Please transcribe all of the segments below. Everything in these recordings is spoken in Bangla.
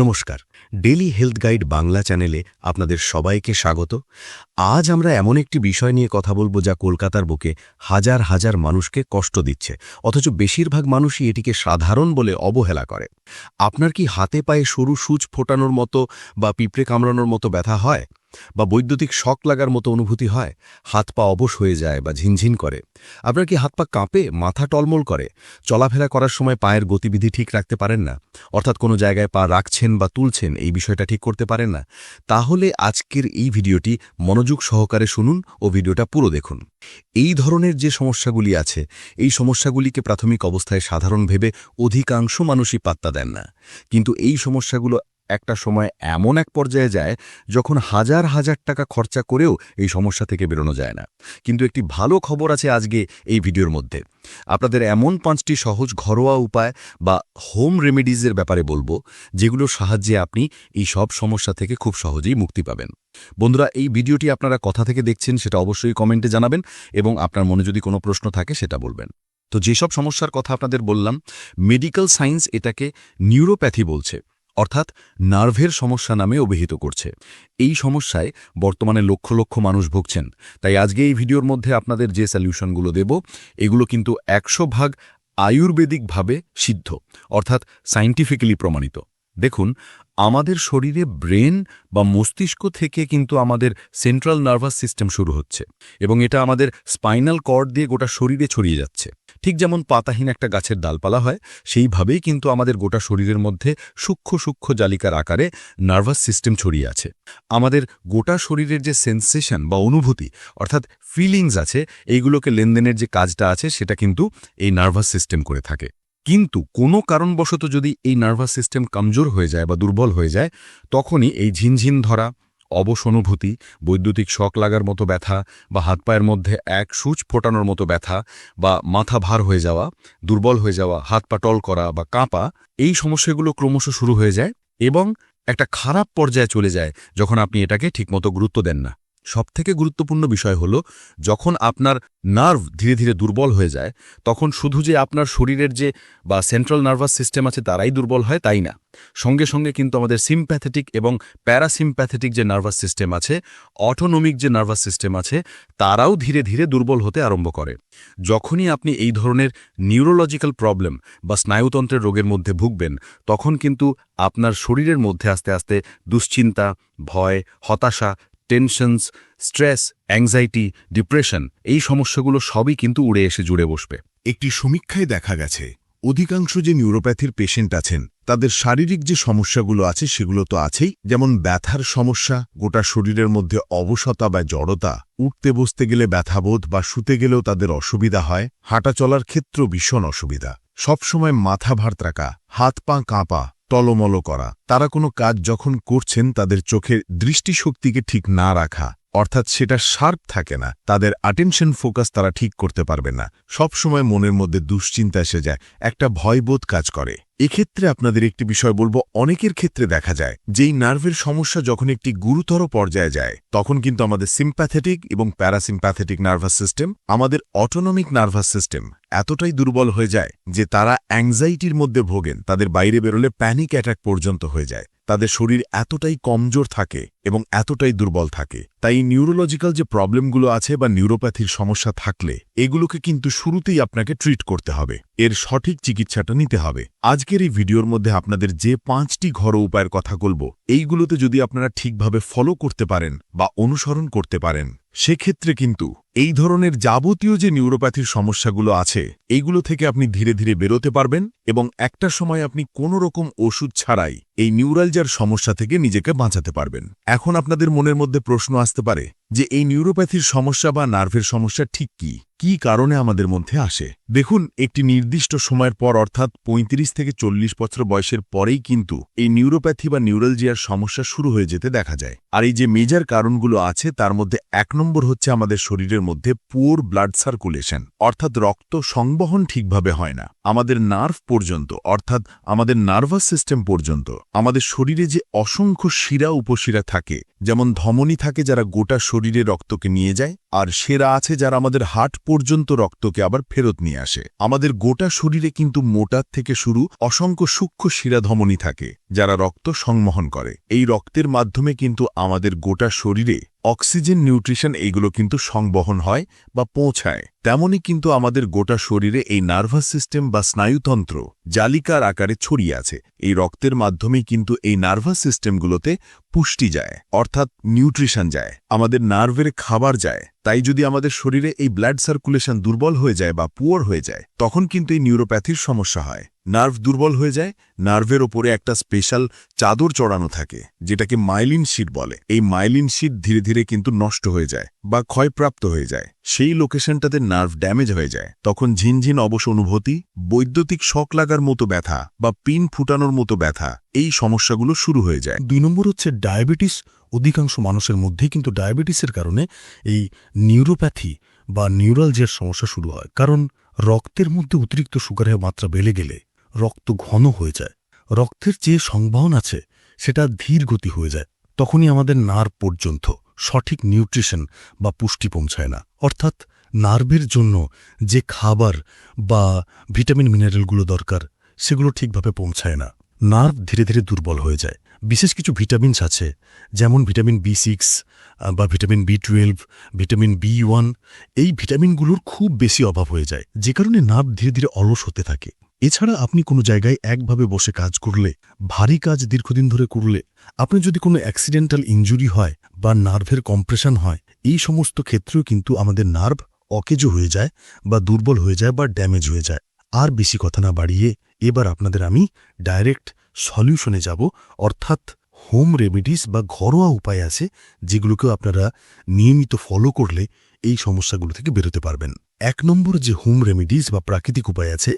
নমস্কার। ডেলি হেলথ গাইড বাংলা চ্যানেলে আপনাদের সবাইকে স্বাগত। আজ আমরা এমন একটি বিষয় নিয়ে কথা বলব যা কলকাতার বুকে হাজার হাজার মানুষকে কষ্ট দিচ্ছে, অথচ বেশিরভাগ মানুষই এটিকে সাধারণ বলে অবহেলা করে। আপনার কি হাতে পায়ে সরু সূচ ফোটানোর মতো বা পিঁপড়ে কামড়ানোর মতো ব্যথা হয়? বা বৈদ্যুতিক শক লাগার মতো অনুভূতি হয়, হাত পা অবশ হয়ে যায় বা ঝিনঝিন করে। আপনার কি হাত পা কাঁপে, মাথা টলমল করে? চলাফেরা করার সময় পায়ের গতিবিধি ঠিক রাখতে পারেন না। অর্থাৎ কোনো জায়গায় পা রাখছেন বা তুলছেন, এই বিষয়টা ঠিক করতে পারেন না। তাহলে আজকের এই ভিডিওটি মনোযোগ সহকারে শুনুন ও ভিডিওটা পুরো দেখুন। এই ধরনের যে সমস্যাগুলি আছে, এই সমস্যাগুলিকে প্রাথমিক অবস্থায় সাধারণ ভেবে অধিকাংশ মানুষই পাত্তা দেন না। কিন্তু এই সমস্যাগুলো একটা সময় এমন এক পর্যায়ে যায় যখন হাজার হাজার টাকা খরচা করেও এই সমস্যা থেকে বেরোনো যায় না। কিন্তু একটি ভালো খবর আছে আজকে এই ভিডিওর মধ্যে। আপনাদের এমন পাঁচটি সহজ ঘরোয়া উপায় বা হোম রেমেডিজের ব্যাপারে বলব, যেগুলোর সাহায্যে আপনি এই সব সমস্যা থেকে খুব সহজেই মুক্তি পাবেন। বন্ধুরা, এই ভিডিওটি আপনারা কথা থেকে দেখছেন সেটা অবশ্যই কমেন্টে জানাবেন এবং আপনার মনে যদি কোনো প্রশ্ন থাকে সেটা বলবেন। তো যেসব সমস্যার কথা আপনাদের বললাম, মেডিকেল সায়েন্স এটাকে নিউরোপ্যাথি বলছে। অর্থাৎ নার্ভের সমস্যা নামে অভিহিত করছে। এই সমস্যায় বর্তমানে লক্ষ লক্ষ মানুষ ভুগছেন। তাই আজকে এই ভিডিওর মধ্যে আপনাদের যে সলিউশনগুলো দেব, এগুলো কিন্তু একশো ভাগ আয়ুর্বেদিকভাবে সিদ্ধ, অর্থাৎ সাইন্টিফিক্যালি প্রমাণিত। দেখুন, আমাদের শরীরে ব্রেন বা মস্তিষ্ক থেকে কিন্তু আমাদের সেন্ট্রাল নার্ভাস সিস্টেম শুরু হচ্ছে এবং এটা আমাদের স্পাইনাল কর্ড দিয়ে গোটা শরীরে ছড়িয়ে যাচ্ছে। ঠিক যেমন পাতাহীন একটা গাছের ডালপালা হয়, সেইভাবেই কিন্তু আমাদের গোটা শরীরের মধ্যে সূক্ষ্ম সূক্ষ্ম জালিকার আকারে নার্ভাস সিস্টেম ছড়িয়ে আছে। আমাদের গোটা শরীরের যে সেন্সেশন বা অনুভূতি, অর্থাৎ ফিলিংস আছে, এইগুলোকে লেনদেনের যে কাজটা আছে, সেটা কিন্তু এই নার্ভাস সিস্টেম করে থাকে। কিন্তু কোনো কারণবশত যদি এই নার্ভাস সিস্টেম কমজোর হয়ে যায় বা দুর্বল হয়ে যায়, তখনই এই ঝিনঝিন ধরা অবশ অনুভূতি বৈদ্যুতিক শক লাগার মতো ব্যথা বা হাত পায়ের মধ্যে এক সূচ ফোটানোর মতো ব্যথা বা মাথা ভার হয়ে যাওয়া, দুর্বল হয়ে যাওয়া, হাত পা টল করা বা কাঁপা, এই সমস্যাগুলো ক্রমশ শুরু হয়ে যায় এবং একটা খারাপ পর্যায়ে চলে যায় যখন আপনি এটাকে ঠিকমতো গুরুত্ব দেন না। সবথেকে গুরুত্বপূর্ণ বিষয় হল, যখন আপনার নার্ভ ধীরে ধীরে দুর্বল হয়ে যায়, তখন শুধু যে আপনার শরীরের যে বা সেন্ট্রাল নার্ভাস সিস্টেম আছে তারাই দুর্বল হয়, তাই না? সঙ্গে সঙ্গে কিন্তু আমাদের সিম্প্যাথেটিক এবং প্যারাসিম্প্যাথেটিক যে নার্ভাস সিস্টেম আছে, অটোনমিক যে নার্ভাস সিস্টেম আছে, তারাও ধীরে ধীরে দুর্বল হতে আরম্ভ করে। যখনই আপনি এই ধরনের নিউরোলজিক্যাল প্রবলেম বা স্নায়ুতন্ত্রের রোগের মধ্যে ভুগবেন, তখন কিন্তু আপনার শরীরের মধ্যে আস্তে আস্তে দুশ্চিন্তা, ভয়, হতাশা টেনশনস স্ট্রেস অ্যাংজাইটি ডিপ্রেশন এই সমস্যাগুলো সবই কিন্তু উড়ে এসে জুড়ে বসবে। একটি সমীক্ষায় দেখা গেছে, অধিকাংশ যে নিউরোপ্যাথির পেশেন্ট আছেন, তাদের শারীরিক যে সমস্যাগুলো আছে সেগুলো তো আছেই, যেমন ব্যথার সমস্যা, গোটা শরীরের মধ্যে অবসতা বা জড়তা, উঠতে বসতে গেলে ব্যথাবোধ বা শুতে গেলেও তাদের অসুবিধা হয় হাঁটা চলার ক্ষেত্র ভীষণ অসুবিধা। সবসময় মাথা ভার থাকা, হাত পা কাঁপা টলমল করা। তারা কোনো কাজ যখন করছেন, তাদের চোখের দৃষ্টিশক্তিকে ঠিক না রাখা, অর্থাৎ সেটা শার্প থাকে না। তাদের আটেনশন ফোকাস তারা ঠিক করতে পারবে না। সবসময় মনের মধ্যে দুশ্চিন্তা এসে যায়, একটা ভয়বোধ কাজ করে। এক্ষেত্রে আপনাদের একটি বিষয় বলব, অনেকের ক্ষেত্রে দেখা যায়, যেই নার্ভের সমস্যা যখন একটি গুরুতর পর্যায়ে যায়, তখন কিন্তু আমাদের সিম্প্যাথেটিক এবং প্যারাসিম্প্যাথেটিক নার্ভাস সিস্টেম আমাদের অটোনমিক নার্ভাস সিস্টেম এতটাই দুর্বল হয়ে যায়, যে তারা অ্যাংজাইটির মধ্যে ভোগেন, তাদের বাইরে বেরোলে প্যানিক অ্যাটাক পর্যন্ত হয়ে যায়। তাদের শরীর এতটাই কমজোর থাকে এবং এতটাই দুর্বল থাকে। তাই নিউরোলজিক্যাল যে প্রবলেমগুলো আছে বা নিউরোপ্যাথির সমস্যা থাকলে, এগুলোকে কিন্তু শুরুতেই আপনাকে ট্রিট করতে হবে। এর সঠিক চিকিৎসাটা নিতে হবে। আজকের এই ভিডিওর মধ্যে আপনাদের যে পাঁচটি ঘরো উপায়ের কথা বলব, এইগুলোতে যদি আপনারা ঠিকভাবে ফলো করতে পারেন বা অনুসরণ করতে পারেন, সেক্ষেত্রে কিন্তু এই ধরনের যাবতীয় যে নিউরোপ্যাথির সমস্যাগুলো আছে এইগুলো থেকে আপনি ধীরে ধীরে বেরোতে পারবেন এবং একটা সময় আপনি কোনো রকম ওষুধ ছাড়াই এই নিউরালজার সমস্যা থেকে নিজেকে বাঁচাতে পারবেন। এখন আপনাদের মনের মধ্যে প্রশ্ন আসতে পারে যে এই নিউরোপ্যাথির সমস্যা বা নার্ভের সমস্যা ঠিক কি? কি কারণে আমাদের মধ্যে আসে? দেখুন, একটি নির্দিষ্ট সময়ের পর অর্থাৎ ৩৫ থেকে চল্লিশ বছর বয়সের পরেই কিন্তু এই নিউরোপ্যাথি বা নিউরালজিয়ার সমস্যা শুরু হয়ে যেতে দেখা যায়। আর এই যে মেজার কারণগুলো আছে, তার মধ্যে এক নম্বর হচ্ছে আমাদের শরীরের মধ্যে পুওর ব্লাড সার্কুলেশন অর্থাৎ রক্ত সংবহন ঠিকভাবে হয় না। আমাদের নার্ভ পর্যন্ত, অর্থাৎ আমাদের নার্ভাস সিস্টেম পর্যন্ত, আমাদের শরীরে যে অসংখ্য শিরা উপশিরা থাকে, যেমন ধমনী থাকে যারা গোটা শরীরে রক্তকে নিয়ে যায় আর সেরা আছে যারা আমাদের হাট পর্যন্ত রক্তকে আবার ফেরত নিয়ে আসে। আমাদের গোটা শরীরে কিন্তু মোটার থেকে শুরু অসংখ্য সূক্ষ্ম শিরাধমনী থাকে, যারা রক্ত সংবহন করে। এই রক্তের মাধ্যমে কিন্তু আমাদের গোটা শরীরে অক্সিজেন নিউট্রিশন এইগুলো কিন্তু সংবহন হয় বা পৌঁছায়। তেমনই কিন্তু আমাদের গোটা শরীরে এই নার্ভাস সিস্টেম বা স্নায়ুতন্ত্র জালিকার আকারে ছড়িয়ে আছে। এই রক্তের মাধ্যমেই কিন্তু এই নার্ভাস সিস্টেমগুলোতে পুষ্টি যায়, অর্থাৎ নিউট্রিশন যায়, আমাদের নার্ভের খাবার যায়। তাই যদি আমাদের শরীরে এই ব্লাড সার্কুলেশন দুর্বল হয়ে যায় বা পুয়ার হয়ে যায়, তখন কিন্তু এই নিউরোপ্যাথির সমস্যা হয়। নার্ভ দুর্বল হয়ে যায়, নার্ভের ওপরে একটা স্পেশাল চাদর চড়ানো থাকে, যেটাকে মাইলিন শিট বলে। এই মাইলিন শিট ধীরে ধীরে কিন্তু নষ্ট হয়ে যায় বা ক্ষয়প্রাপ্ত হয়ে যায়। সেই লোকেশনটাতে নার্ভ ড্যামেজ হয়ে যায়। তখন ঝিনঝিন অবশ অনুভূতি, বৈদ্যুতিক শক লাগার মতো ব্যথা বা পিন ফুটানোর মতো ব্যথা, এই সমস্যাগুলো শুরু হয়ে যায়। দুই নম্বর হচ্ছে ডায়াবেটিস। অধিকাংশ মানুষের মধ্যেই কিন্তু ডায়াবেটিসের কারণে এই নিউরোপ্যাথি বা নিউরালজিয়ার সমস্যা শুরু হয়। কারণ রক্তের মধ্যে অতিরিক্ত সুগারের মাত্রা বেড়ে গেলে রক্ত ঘন হয়ে যায়। রক্তের যে সংবহন আছে, সেটা ধীর গতি হয়ে যায়। তখনই আমাদের নার্ভ পর্যন্ত সঠিক নিউট্রিশন বা পুষ্টি পৌঁছায় না। অর্থাৎ নার্ভের জন্য যে খাবার বা ভিটামিন মিনারেলগুলো দরকার, সেগুলো ঠিকভাবে পৌঁছায় না। নার্ভ ধীরে ধীরে দুর্বল হয়ে যায়। বিশেষ কিছু ভিটামিনস আছে, যেমন ভিটামিন বি সিক্স বা vitamin B twelve, vitamin B one. এই ভিটামিনগুলোর খুব বেশি অভাব হয়ে যায়, যে কারণে নার্ভ ধীরে ধীরে অলস হতে থাকে। এছাড়া আপনি কোনো জায়গায় একভাবে বসে কাজ করলে, ভারী কাজ দীর্ঘদিন ধরে করলে, আপনি যদি কোনো অ্যাক্সিডেন্টাল ইঞ্জুরি হয় বা নার্ভের কম্প্রেশন হয়, এই সমস্ত ক্ষেত্রেও কিন্তু আমাদের নার্ভ অকেজো হয়ে যায় বা দুর্বল হয়ে যায় বা ড্যামেজ হয়ে যায়। আর বেশি কথা না বাড়িয়ে এবার আপনাদের আমি ডাইরেক্ট সলিউশনে যাব। অর্থাৎ হোম রেমেডিস বা ঘরোয়া উপায় আছে যেগুলোকেও আপনারা নিয়মিত ফলো করলে এই সমস্যাগুলো থেকে বেরোতে পারবেন। এক নম্বর যে হোম রেমেডিস বা প্রাকৃতিক উপায় আছে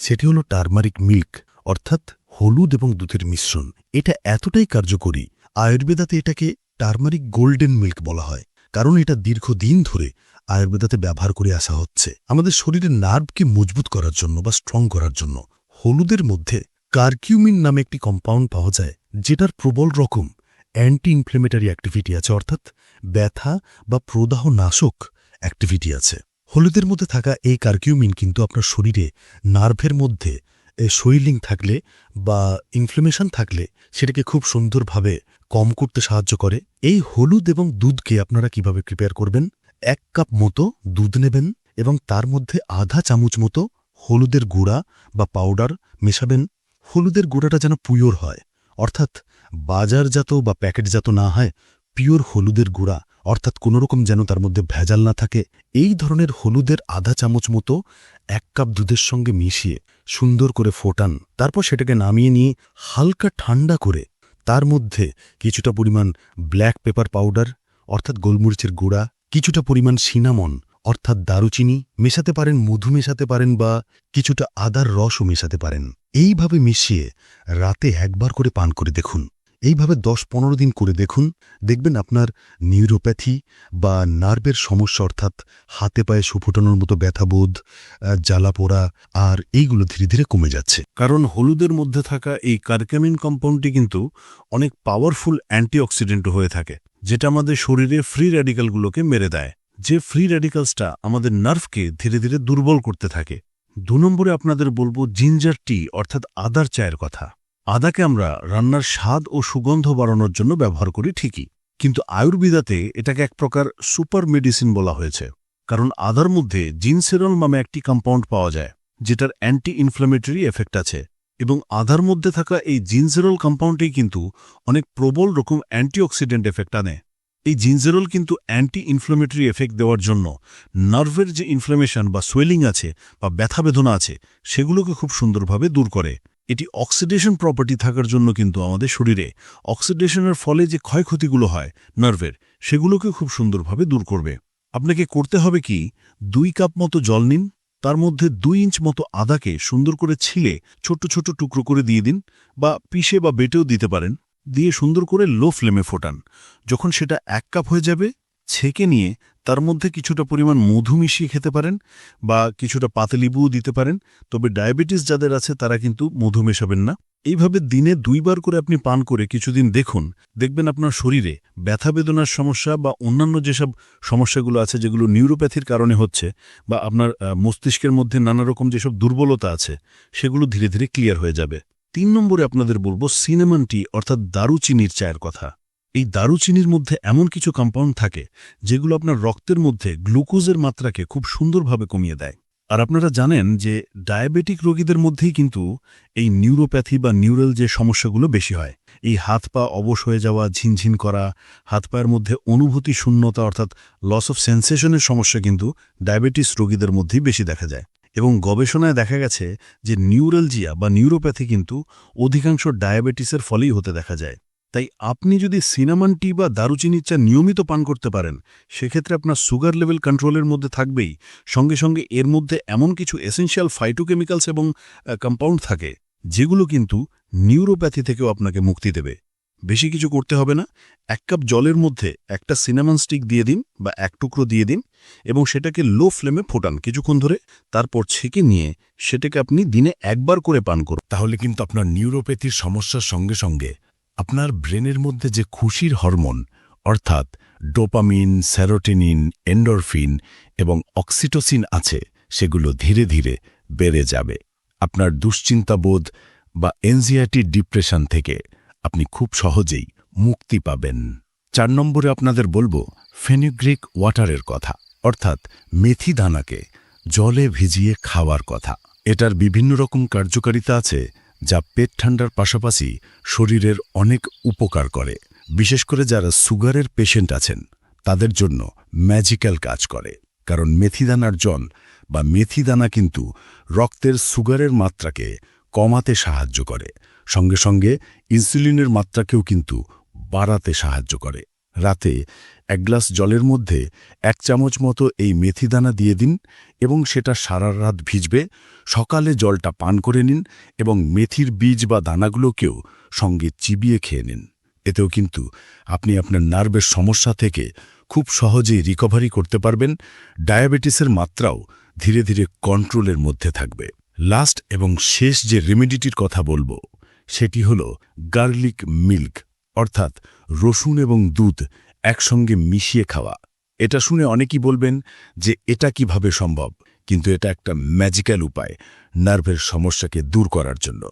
সেটি হলো টার্মারিক মিল্ক, অর্থাৎ হলুদ এবং দুধের মিশ্রণ। এটা এতটাই কার্যকরী, আয়ুর্বেদাতে এটাকে টার্মারিক গোল্ডেন মিল্ক বলা হয়, কারণ এটা দীর্ঘদিন ধরে আয়ুর্বেদাতে ব্যবহার করে আসা হচ্ছে। আমাদের শরীরের নার্ভকে মজবুত করার জন্য বা স্ট্রং করার জন্য হলুদের মধ্যে কার্কিউমিন নামে একটি কম্পাউন্ড পাওয়া যায়, যেটার প্রবল রকম অ্যান্টি ইনফ্লেমেটারি অ্যাক্টিভিটি আছে, অর্থাৎ ব্যথা বা প্রদাহ নাশক অ্যাক্টিভিটি আছে। হলুদের মধ্যে থাকা এই কার্কিউমিন কিন্তু আপনার শরীরে নার্ভের মধ্যে শৈলিং থাকলে বা ইনফ্লেমেশন থাকলে সেটাকে খুব সুন্দরভাবে কম করতে সাহায্য করে। এই হলুদ এবং দুধকে আপনারা কীভাবে প্রিপেয়ার করবেন? এক কাপ মতো দুধ নেবেন এবং তার মধ্যে আধা চামচ মতো হলুদের গুঁড়া বা পাউডার মেশাবেন। হলুদের গুঁড়াটা যেন পিওর হয়, অর্থাৎ বাজারজাত বা প্যাকেটজাত না হয় পিওর হলুদের গুঁড়া অর্থাৎ কোনোরকম যেন তার মধ্যে ভেজাল না থাকে, এই ধরনের হলুদের আধা চামচ মতো এক কাপ দুধের সঙ্গে মিশিয়ে সুন্দর করে ফোটান। তারপর সেটাকে নামিয়ে নিয়ে হালকা ঠান্ডা করে তার মধ্যে কিছুটা পরিমাণ ব্ল্যাক পেপার পাউডার, অর্থাৎ গোলমরিচের গুঁড়া, কিছুটা পরিমাণ সিনামন, অর্থাৎ দারুচিনি, মেশাতে পারেন, মধু মেশাতে পারেন বা কিছুটা আদার রসও মেশাতে পারেন। এইভাবে মিশিয়ে রাতে একবার করে পান করে দেখুন। এইভাবে দশ পনেরো দিন করে দেখুন, দেখবেন আপনার নিউরোপ্যাথি বা নার্ভের সমস্যা অর্থাৎ হাতে পায়ে সুফোটানোর মতো ব্যথাবোধ জ্বালা পোড়া আর এইগুলো ধীরে ধীরে কমে যাচ্ছে। কারণ হলুদের মধ্যে থাকা এই কার্কামিন কম্পাউন্ডটি কিন্তু অনেক পাওয়ারফুল অ্যান্টিঅক্সিডেন্ট হয়ে থাকে, যেটা আমাদের শরীরে ফ্রি র্যাডিক্যালগুলোকে মেরে দেয়। যে ফ্রি র্যাডিক্যালসটা আমাদের নার্ভকে ধীরে ধীরে দুর্বল করতে থাকে। দু নম্বরে আপনাদের বলব জিঞ্জার টি অর্থাৎ আদার চায়ের কথা। আদাকে আমরা রান্নার স্বাদ ও সুগন্ধ বাড়ানোর জন্য ব্যবহার করি ঠিকই। কিন্তু আয়ুর্বেদাতে এটাকে এক প্রকার সুপার মেডিসিন বলা হয়েছে। কারণ আদার মধ্যে জিনসেরল নামে একটি কম্পাউন্ড পাওয়া যায়, যেটার অ্যান্টি ইনফ্ল্যামেটরি এফেক্ট আছে। এবং আধার মধ্যে থাকা এই জিনজেরল কম্পাউন্ডেই কিন্তু অনেক প্রবল রকম অ্যান্টিঅক্সিডেন্ট এফেক্ট আনে। এই জিনজেরল কিন্তু অ্যান্টি ইনফ্ল্যামেটরি এফেক্ট দেওয়ার জন্য নার্ভের যে ইনফ্ল্যামেশন বা সোয়েলিং আছে বা ব্যথা বেদনা আছে, সেগুলোকে খুব সুন্দরভাবে দূর করে। এটি অক্সিডেশন প্রপার্টি থাকার জন্য কিন্তু আমাদের শরীরে অক্সিডেশনের ফলে যে ক্ষয়ক্ষতিগুলো হয় নার্ভের সেগুলোকে খুব সুন্দরভাবে দূর করবে। আপনাকে করতে হবে কি, দুই কাপ মতো জল নিন, তার মধ্যে দুই ইঞ্চ মতো আদাকে সুন্দর করে ছিলে ছোট ছোট টুকরো করে দিয়ে দিন বা পিষে বা বেটেও দিতে পারেন। দিয়ে সুন্দর করে লো ফ্লেমে ফোটান। যখন সেটা এক কাপ হয়ে যাবে ছেঁকে নিয়ে তার মধ্যে কিছুটা পরিমাণ মধু মিশিয়ে খেতে পারেন বা কিছুটা পাতিলিবুও দিতে পারেন, তবে ডায়াবেটিস যাদের আছে তারা কিন্তু মধু মেশাবেন না। এইভাবে দিনে দুইবার করে আপনি পান করে কিছুদিন দেখুন, দেখবেন আপনার শরীরে ব্যথা বেদনার সমস্যা বা অন্যান্য যেসব সমস্যাগুলো আছে যেগুলো নিউরোপ্যাথির কারণে হচ্ছে বা আপনার মস্তিষ্কের মধ্যে নানা রকম যেসব দুর্বলতা আছে সেগুলো ধীরে ধীরে ক্লিয়ার হয়ে যাবে। তিন নম্বরে আপনাদের বলব সিনেমান টি অর্থাৎ দারুচিনির চায়ের কথা। এই দারুচিনির মধ্যে এমন কিছু কম্পাউন্ড থাকে, যেগুলো আপনার রক্তের মধ্যে গ্লুকোজের মাত্রাকে খুব সুন্দরভাবে কমিয়ে দেয়। আর আপনারা জানেন যে ডায়াবেটিক রোগীদের মধ্যেই কিন্তু এই নিউরোপ্যাথি বা নিউরাল যে সমস্যাগুলো বেশি হয়। এই হাত পা অবশ হয়ে যাওয়া, ঝিনঝিন করা, হাত পায়ের মধ্যে অনুভূতি শূন্যতা অর্থাৎ লস অফ সেন্সেশনের সমস্যা কিন্তু ডায়াবেটিস রোগীদের মধ্যেই বেশি দেখা যায়। এবং গবেষণায় দেখা গেছে যে নিউরালজিয়া বা নিউরোপ্যাথি কিন্তু অধিকাংশ ডায়াবেটিসের ফলেই হতে দেখা যায়। তাই আপনি যদি সিনামন টি বা দারুচিনির চা নিয়মিত পান করতে পারেন, সেক্ষেত্রে আপনার সুগার লেভেল কন্ট্রোলের মধ্যে থাকবেই। সঙ্গে সঙ্গে এর মধ্যে এমন কিছু এসেনশিয়াল ফাইটোকেমিক্যালস এবং কম্পাউন্ড থাকে, যেগুলো কিন্তু নিউরোপ্যাথি থেকেও আপনাকে মুক্তি দেবে। বেশি কিছু করতে হবে না, এক কাপ জলের মধ্যে একটা সিনামন স্টিক দিয়ে দিন বা এক টুকরো দিয়ে দিন এবং সেটাকে লো ফ্লেমে ফোটান। কিছুক্ষণ ধরে তারপর ছেঁকে নিয়ে সেটাকে আপনি দিনে একবার করে পান করুন। তাহলে কিন্তু আপনার নিউরোপ্যাথির সমস্যার সঙ্গে সঙ্গে আপনার ব্রেনের মধ্যে যে খুশির হরমোন, অর্থাৎ ডোপামিন, স্যারোটিনিন, এন্ডরফিন এবং অক্সিটোসিন আছে, সেগুলো ধীরে ধীরে বেড়ে যাবে। আপনার দুশ্চিন্তাবোধ বা এনজিআইটি ডিপ্রেশন থেকে আপনি খুব সহজেই মুক্তি পাবেন। চার নম্বরে আপনাদের বলব ফেনিগ্রিক ওয়াটারের কথা, অর্থাৎ মেথি দানাকে জলে ভিজিয়ে খাওয়ার কথা। এটার বিভিন্ন রকম কার্যকারিতা আছে যা পেট ঠান্ডার পাশাপাশি শরীরের অনেক উপকার করে। বিশেষ করে যারা সুগারের পেশেন্ট আছেন, তাদের জন্য ম্যাজিক্যাল কাজ করে। কারণ মেথিদানার জল বা মেথিদানা কিন্তু রক্তের সুগারের মাত্রাকে কমাতে সাহায্য করে। সঙ্গে সঙ্গে ইনসুলিনের মাত্রাকেও কিন্তু বাড়াতে সাহায্য করে। রাতে এক গ্লাস জলের মধ্যে এক চামচ মতো এই মেথি দানা দিয়ে দিন এবং সেটা সারা রাত ভিজবে। সকালে জলটা পান করে নিন এবং মেথির বীজ বা দানাগুলোকেও সঙ্গে চিবিয়ে খেয়ে নিন। এতেও কিন্তু আপনি আপনার নার্ভের সমস্যা থেকে খুব সহজেই রিকভারি করতে পারবেন। ডায়াবেটিসের মাত্রাও ধীরে ধীরে কন্ট্রোলের মধ্যে থাকবে। লাস্ট এবং শেষ যে রেমেডিটির কথা বলব, সেটি হল গার্লিক মিল্ক, অর্থাৎ রসুন এবং দুধ একসঙ্গে মিশিয়ে খাওয়া। এটা শুনে অনেকেই বলবেন যে এটা কীভাবে সম্ভব? কিন্তু এটা একটা ম্যাজিক্যাল উপায় নার্ভের সমস্যাকে দূর করার জন্য।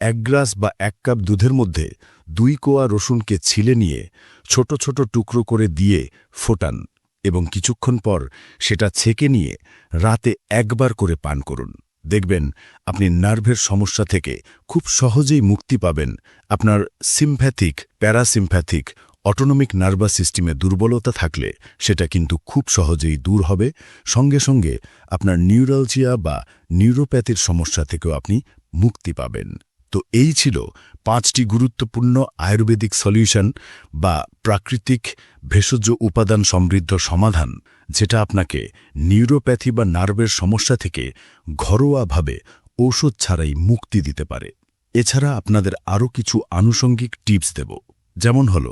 এক গ্লাস বা এক কাপ দুধের মধ্যে দুই কোয়া রসুনকে ছিলে নিয়ে ছোট ছোট টুকরো করে দিয়ে ফোটান এবং কিছুক্ষণ পর সেটা ছেঁকে নিয়ে রাতে একবার করে পান করুন। দেখবেন আপনি নার্ভের সমস্যা থেকে খুব সহজেই মুক্তি পাবেন আপনার সিম্প্যাথিক প্যারাসিম্প্যাথিক অটোনমিক নার্ভাস সিস্টেমে দুর্বলতা থাকলে সেটা কিন্তু খুব সহজেই দূর হবে। সঙ্গে সঙ্গে আপনার নিউরালজিয়া বা নিউরোপ্যাথির সমস্যা থেকেও আপনি মুক্তি পাবেন। তো এই ছিল পাঁচটি গুরুত্বপূর্ণ আয়ুর্বেদিক সলিউশন বা প্রাকৃতিক ভেষজ উপাদান সমৃদ্ধ সমাধান, যেটা আপনাকে নিউরোপ্যাথি বা নার্ভের সমস্যা থেকে ঘরোয়াভাবে ঔষধ ছাড়াই মুক্তি দিতে পারে। এছাড়া আপনাদের আরও কিছু আনুষঙ্গিক টিপস দেব। যেমন হল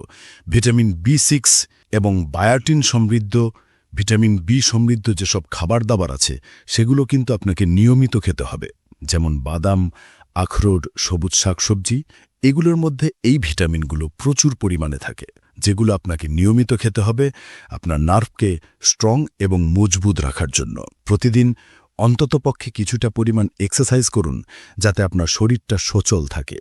ভিটামিন বি সিক্স এবং বায়োটিন সমৃদ্ধ, ভিটামিন বি সমৃদ্ধ যেসব খাবার দাবার আছে, সেগুলো কিন্তু আপনাকে নিয়মিত খেতে হবে। যেমন বাদাম, আখরোট, সবুজ শাকসবজি, এগুলোর মধ্যে এই ভিটামিনগুলো প্রচুর পরিমাণে থাকে, যেগুলো আপনাকে নিয়মিত খেতে হবে আপনার নার্ভকে স্ট্রং এবং মজবুত রাখার জন্য। প্রতিদিন অন্ততপক্ষে কিছুটা পরিমাণ এক্সারসাইজ করুন যাতে আপনার শরীরটা সচল থাকে।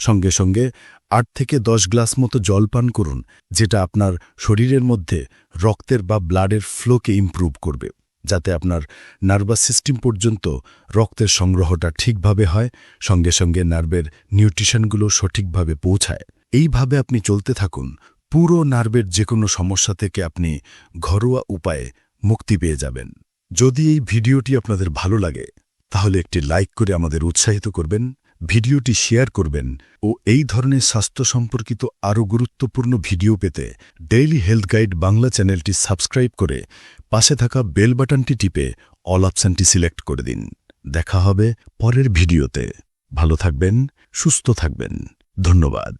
সঙ্গে সঙ্গে আট থেকে দশ গ্লাস মতো জল পান করুন, যেটা আপনার শরীরের মধ্যে রক্তের বা ব্লাডের ফ্লোকে ইম্প্রুভ করবে, যাতে আপনার নার্ভাস সিস্টেম পর্যন্ত রক্তের সংগ্রহটা ঠিকভাবে হয়, সঙ্গে সঙ্গে নার্ভের নিউট্রিশনগুলো সঠিকভাবে পৌঁছায়। এইভাবে আপনি চলতে থাকুন, পুরো নার্ভের যে কোনো সমস্যা থেকে আপনি ঘরোয়া উপায়ে মুক্তি পেয়ে যাবেন। যদি এই ভিডিওটি আপনাদের ভালো লাগে, তাহলে একটি লাইক করে আমাদের উৎসাহিত করবেন ভিডিওটি শেয়ার করবেন ও এই ধরনের স্বাস্থ্য সম্পর্কিত আরও গুরুত্বপূর্ণ ভিডিও পেতে ডেইলি হেলথ গাইড বাংলা চ্যানেলটি সাবস্ক্রাইব করে পাশে থাকা বেল বাটনটি টিপে অল অপশানটি সিলেক্ট করে দিন। দেখা হবে পরের ভিডিওতে। ভালো থাকবেন, সুস্থ থাকবেন। ধন্যবাদ।